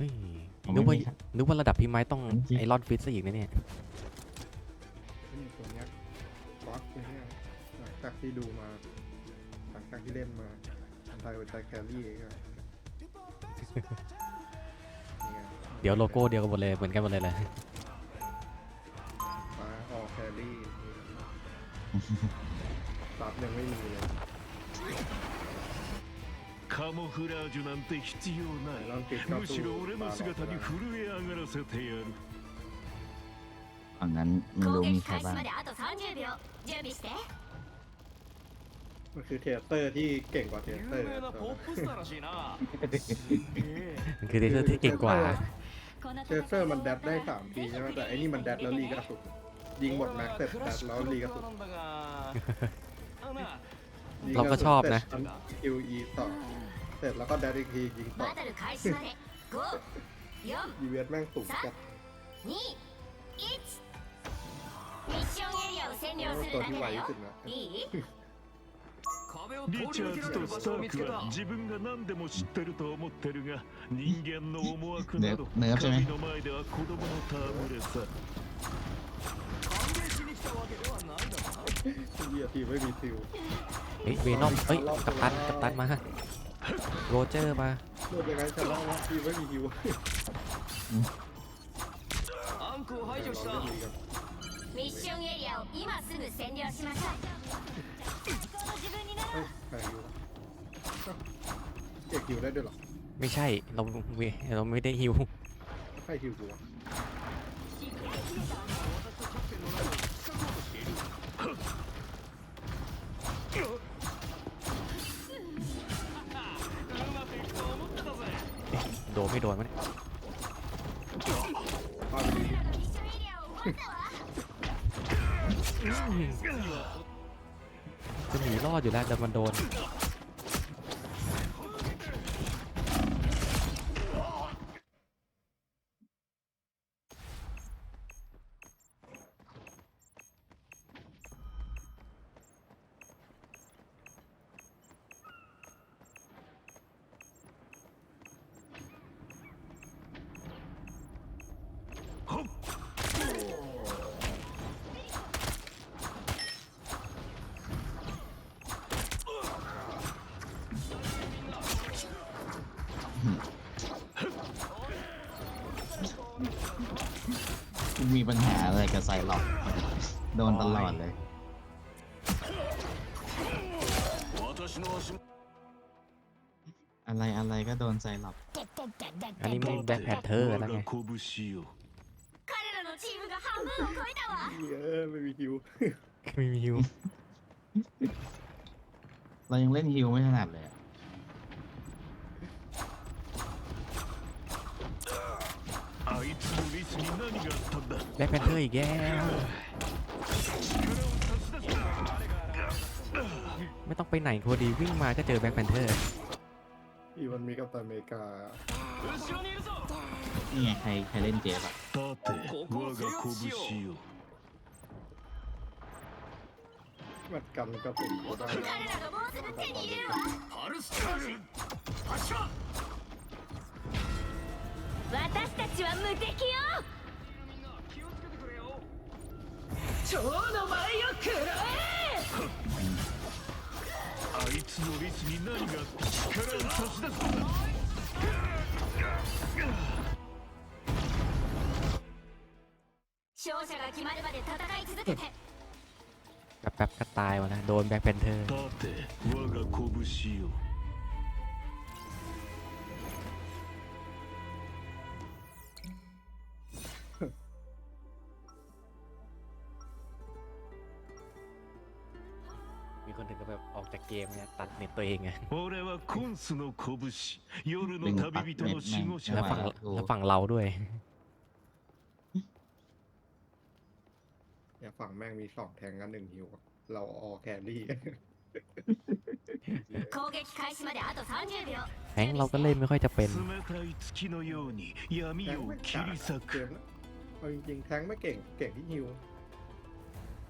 เฮ้ยผมนึกว่าไม่มีครับ นึกว่าระดับพี่ไม้ต้องจริง ไอรอนฟิตซะอีกนะเนี่ยนี่ตัวเนี้ยก๊อตตัวเนี้ยหลังจากที่ดูมา หลังจากที่เล่นมาอันไทยหัวใจแครี่ก็นี่ไงเดี๋ยวโลโก้เดียวกันหมดเลยเหมือนกันหมดเลยเลยฟ้าออกแครี่ซับยังไม่มีเลย カモフラージュなんて必要な ลองติด いむしろ俺の姿に震え上がらせてやる ฝั่งนั้นไม่ 攻 รู้มี 撃 ใคร 開始 บ้าง まであと30秒準備して มันคือเทสเตอร์ที่เก่งกว่าเทสเตอร์ スターらしいな มันคือเทเซอร์ที่เก่งกว่า この เทสเตอร์มันแดดได้สามทีใช่ไหมแต่ไอ้นี่มันแดดแล้วรีกระสุนยิงหมดแม็กเสร็จแดดแล้วรีกระสุน なんだがあのな ยิง เราก็ชอบนะ คิวอีต่อเสร็จแล้วก็แดดอีกทียิงต่อ バトル開始まで5 4 อีเวนต์แม่งสูงจัด 2 1ミッションエリアを占領する ตัว だ ที่ け ไว だ ที่ よ สุดนะ いい壁をリチャーズとスタークは自分が何でも知ってると思ってるが人間の思惑などねね神の前では子供の戯れさ ยทีมไม่มีซิล เฮ้ยเวนอมเอ้ยกัปตันกัปตันมาโรเจอร์มา เลือกยังไงชนะวะทีมไม่มีฮิว アンクを排除し เรา た ไม่มีกัน ミッションエリアを今すぐ占領しましょう最高の自分にな เฮ้ยใครฮิวเอกฮิวได้ด้วยเหรอ ไม่ใช่เราเวเราไม่ได้ฮิว ใครฮิวกูวะ ดนไม่โดนมั้ยจะหนีรอดอยู่แล้วแต่มันโดน มีปัญหาอะไรกับไซล็อกโดนตลอดเลย 私の足 อะไรอะไรก็โดนไซล็อก อันนี้มันแบ็คแพนเทอร์แล้วไง 我が拳よ彼らのチームが半分を超えたわ เออไม่มีฮิว ไม่มีฮิว เรายังเล่นฮิลไม่ถนัดเลยอะ あいつのリスに何があったんだ แบ็คแพนเทอร์อีกแล้ว ไม่ต้องไปไหนโคดีวิ่งมาก็เจอแบ็คแพนเทอร์ อีมันมีกัปตันอเมริกา 後ろにいるぞ นี่ไงใครใครเล่นเจฟอะ 立て我が拳よ มันกันกระสุนกูได้ 彼らがもうすぐ手に入れるわパルスチャージ発射私たちは無敵よ 蝶の舞を食らえあいつのリスに何があった力を差し出すんだ勝者が決まるまで戦い続けて แป๊บๆก็ตายวะนะ โดนแบ็คแพนเทอร์ 立て我が拳よ เกมเนี่ยตัดเน็ตตัวเองไง 俺はコンスの拳夜の旅人の守護者 แล้ว ไม่ ฝั่ง ไหว แล้วฝั่งเราด้วย เนี่ยฝั่งแม่งมีสองแทงกันหนึ่งฮิวอะเราออแครี่ 攻撃開始まであと30秒 แฮงค์เราก็เล่นไม่ค่อยจะเป็น 冷たい月のように闇 แทง を ไม่ 切 กา り ด 裂 เก く มนะเอาจริงๆแทงไม่เก่ง เก่งที่ฮิว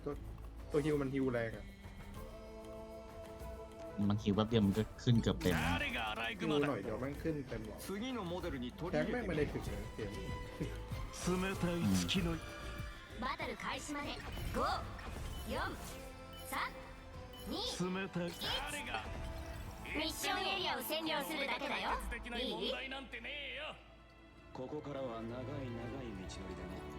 ตัวตัวฮิวมันฮิวแรงอะ มันคิวแป๊บเดียวมันก็ขึ้นเกือบเต็มนะ 誰がアライ ดู グマ หน่ だ อยเดี๋ยวแม่งขึ้นเต็มหรอก 次のモデルに取り แท็ก 入 แม่ง れ ไม่ て ได้ み ถึงเลยเกม 冷たい月のバトル開始まで54321冷たい誰がミッションエリアを占領するだけだよ的ない問い題なんてねえよここからは長い長い道のりだね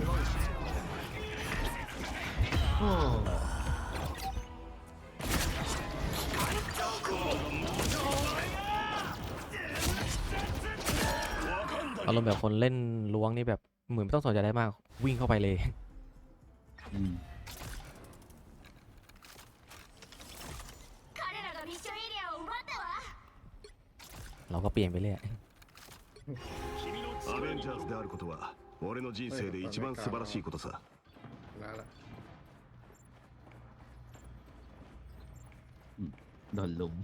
อ้ อารมณ์แบบคนเล่นล้วงนี่แบบเหมือนไม่ต้องสนใจได้มาก วิ่งเข้าไปเลย อืม 彼らがミッションエリアを奪ったわ เราก็เปลี่ยนไปเรื่อย 君のアベンジャーズであることは俺の人生で一番素晴らしいことさ แล้วล่ะ โดนลุม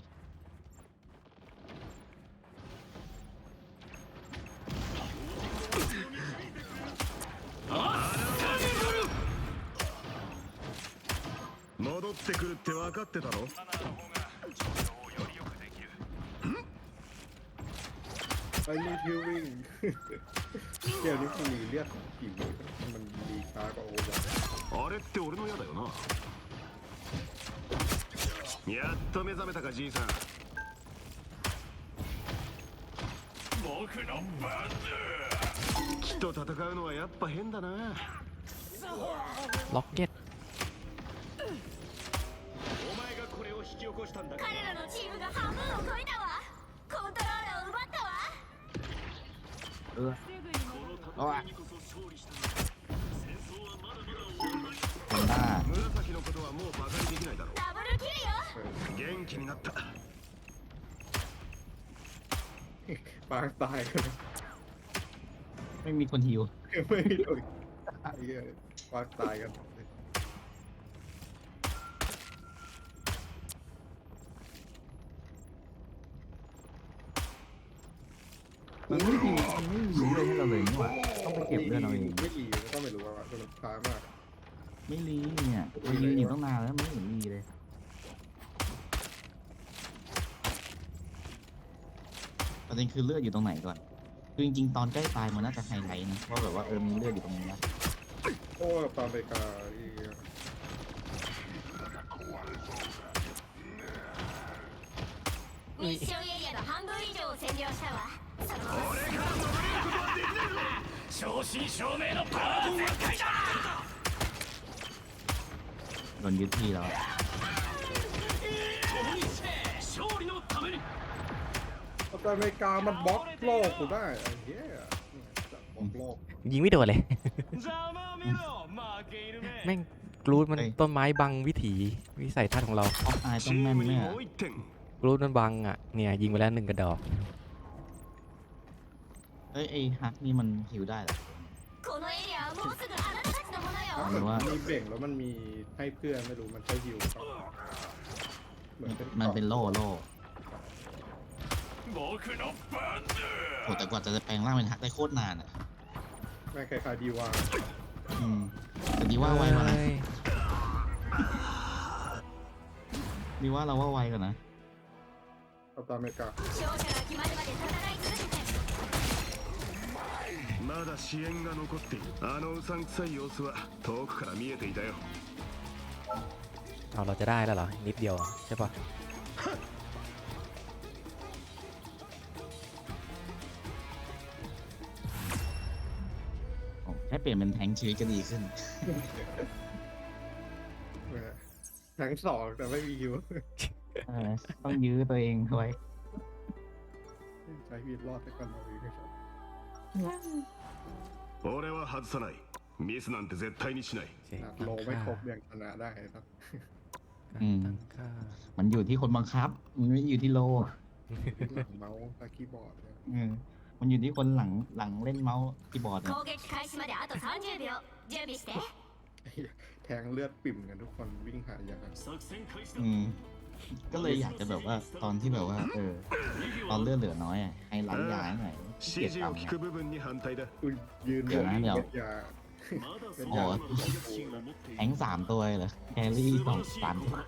戻ってくるって分かってたろ ไอ้นี่คิววิ่ง เกมนี้มันมีเลือดของผิวมันดีช้ากว่าโอเวอร์ あれって俺の矢だよな やっと目覚めたかじいさん。僕の番木と戦うのはやっぱ変だな。ロケお前がこれを引き起こしたんだ彼らのチームが半分を超えたわ。コントローラーを奪ったわ。うわ。おい戦争はまだまだ終わらない。紫のことはもうバカに。気になった ปางตายกัน ไม่มีคนฮิว ไม่มีโดนไอ้เหี้ยปางตายกัน มันไม่มีมันไม่มีเลยให้เราเลยนี่หว่าต้องไปเก็บเลือดเอาเอง ไม่ดีก็ไม่รู้ว่ามันช้ามาก ไม่รีเนี่ยเรายืนอยู่ตั้งนานแล้วไม่เห็นรีเลย ประเด็นคือเลือดอยู่ตรงไหนก่อน คือจริงๆ ตอนใกล้ตายมันน่าจะไฮไลท์นะว่าแบบว่าเออมีเลือดอยู่ตรงนี้นะ โอ้กับตามไปกาไอ้เหี้ย ミッションエリアの半分以上を占領したわその正真正銘のパワー全開だ โดนยึดที่แล้ว 勝利のために กับตามไปกามันบล็อกโลกกูได้ไอ้เหี้ยจับบล็อกโลก ยิงไม่โดนเลย ざまあみろ負けいる แม่ ね งกรูดมันต้นไม้บังวิถีวิสัยทัศน์ของเรา ออฟไอ チ ต้อง ー แม่น ムに เนี่ย もう一点 กรูดมันบังอ่ะเนี่ยยิงไปแล้วหนึ่งกระดอก เอ้ยไอ้ฮักนี่มันฮิวได้เหรอ このエリアはもうすぐあなたたちのものよ หรือว่า มีเบ่งแล้วมันมีให้เพื่อนไม่รู้มันใช้ฮิวหรือเปล่าเหมือนเป็น มันเป็นโล่โล่ 僕の番だ โหแต่กว่าจะแปลงร่างเป็นฮักได้โคตรนานอ่ะ แม่งคล้ายๆดีวา อืมแต่ดีว่าไวกว่านะ เอ้ย ดีว่าเราว่าไวกว่านะ กับตามไปกา 勝者が決まるまで戦い続けてまだ支援が残っているあのうさんくさい様子は遠くから見えていたよ เอาเราจะได้แล้วเหรอ นิดเดียวอะใช่ปะ ลี่ยนเป็นแทงค์ชีวิตก็ดีขึ้น เออทั้งสองแต่ไม่มีฮิว เออต้องยื้อตัวเองไว้ ใช้ชีวิตรอดแต่ก่อนเราอีกครับ 俺は外さないミスなんて絶対にしない โอเค โลไม่ครบยังชนะได้ครับ อืม ตั้งค่า มันอยู่ที่คนบังคับ มันไม่อยู่ที่โล หลังเมาส์และคีย์บอร์ดเนี่ย เออ มันอยู่ที่คนหลังหลังเล่นเมาส์คีย์บอร์ดเนี่ย 攻撃開始まであと30秒準備して แทงเลือดปิ่มกันทุกคนวิ่งหายา 作戦開始 อืม ก็เลยอยากจะแบบว่าตอนที่แบบว่า เออ ตอนเลือดเหลือน้อยอ่ะให้ล้างยาให้หน่อยขี้ 指 เกียจ 示を ทำ 聞 นะ く部分に反対だ อุ้ยยืน เดี๋ยวนะเดี๋ยว ม็ยา まだそおいのままの攻撃心を持ってい แทง る สามตัวเลยเหรอแครี่ 素 สอง 晴らしい สาม ことだ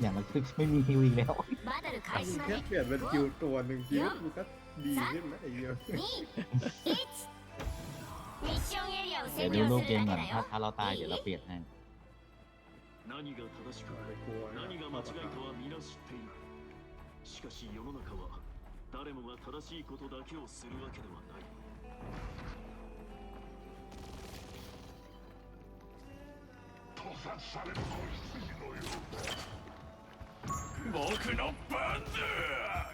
อย่างละคือไม่มีฮิวอีกแล้ว バトル開始ま แค่ で เปลี่ยนเป็นคิวตัวหนึ่งชีวิตมันก็ ดีขึ้นนะไอ้เหี้ย 2 1ミッションエリアを เดี๋ยว 占 ดู 領 รูป す เก る ม だ ก่อน けだ ถ้า よ ถ้าเราตายเดี๋ยวเราเปลี่ยนให้ 何が正しく ไม่กลัวนะ 何が間違いとは皆知っているしかし世の中は誰もが正しいことだけをするわけではない僕の番だ หลังเหรอ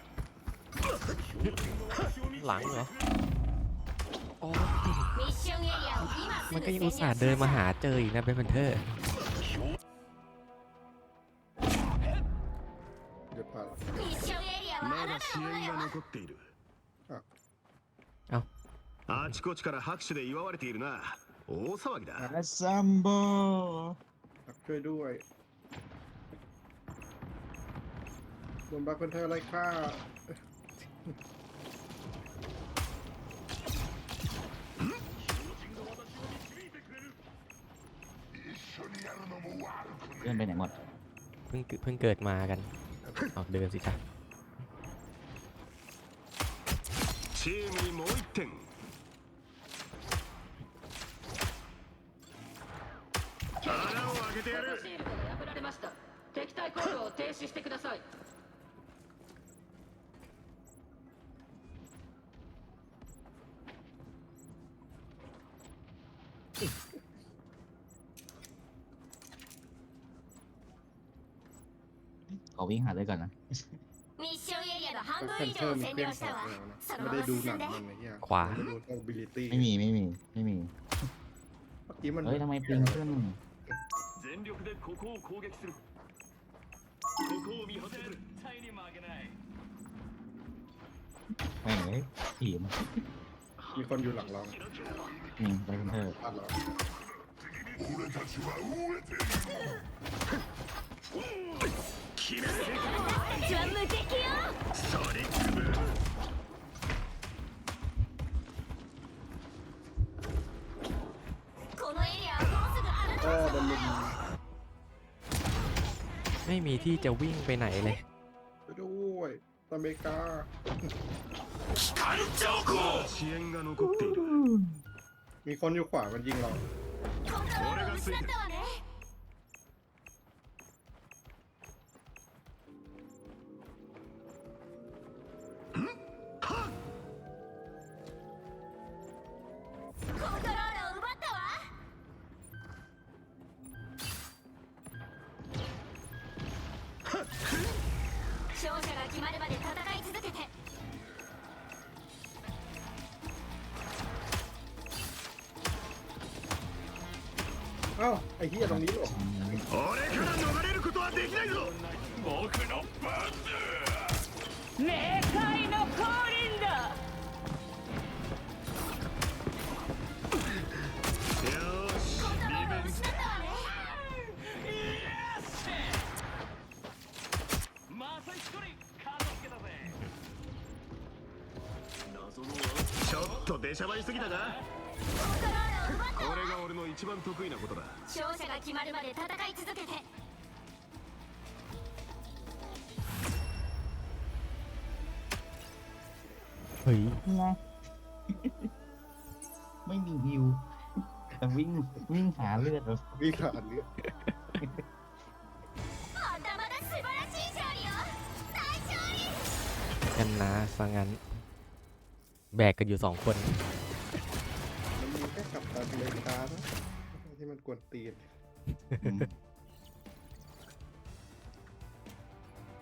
โอ้ย ミッ ションエリアを今す มัน ぐ ก็ 占 ยัง 領 อุ し ต ま ส่าห์เดินมา しょう หาเจออีกนะเป็นพันเทอร์ เดี๋ยวผ่าน ミッションエリアはまあなだ支たのもの援がよ残っているあああちこちから拍手で祝われているな大騒ぎだ ซัมโบ ช่วยด้วยโดนบัคเคนเทอร์ไล่ฆ่า เพื่อนไปไหนหมด เพิ่งเกิดเพิ่งเกิดมากันเอาเดินสิจ้ะ チームにもう1点穴を開けてやるシールドが破られました敵対行動を停止してください อวิ่งหาเลยก่อนนะ ミッションエリアの半 บัค 分 เคน 以 เทอ 上 ร์ を มัน 占 เครื่อง 領し สอ た บ わ แล้วนะ その ไม่ ま ได้ ま ดูหนัง 進んで มันไอ้เหี้ย ขวา ไม่ได้ดู ability ไม่มีไม่มีไม่มี เมื่อกี้มัน เฮ้ยทำไมปิงขึ้น 全力でここを攻撃するここを見張ってくる絶対に負けない แม่งเลยทีม มีคนอยู่หลังเรา อืมไปกันเถอะ บ้านเรา 私は無敵よソニックブームこのエリアはもうすぐあなた ก็ の โดนลุม ไม่มีที่จะวิ่งไปไหนเลย ไปด้วยอเมริกา 支援が残っている มีคนอยู่ขวามันยิงเรา コントロールを失ったわね 勝者が決まるまで戦い続けて เอ้าไอ้เหี้ยตรงนี้หรอ 俺から逃れることはできないぞ僕の番だ冥界 出しゃばりすぎたかコントロールを奪ったわこれが俺の一番得意なことだ勝者が決まるまで戦い続けて เฮ้ย นะ ไม่มีฮิวแต่วิ่งวิ่งหาเลือดแบบ วิ่งขาดเลือด まだまだ素晴らしい勝利よ大勝利 กันนะสังั้น แบกกันอยู่สองคน มันมีแค่กับตันอเมริกานะที่มันกวนตีนอืม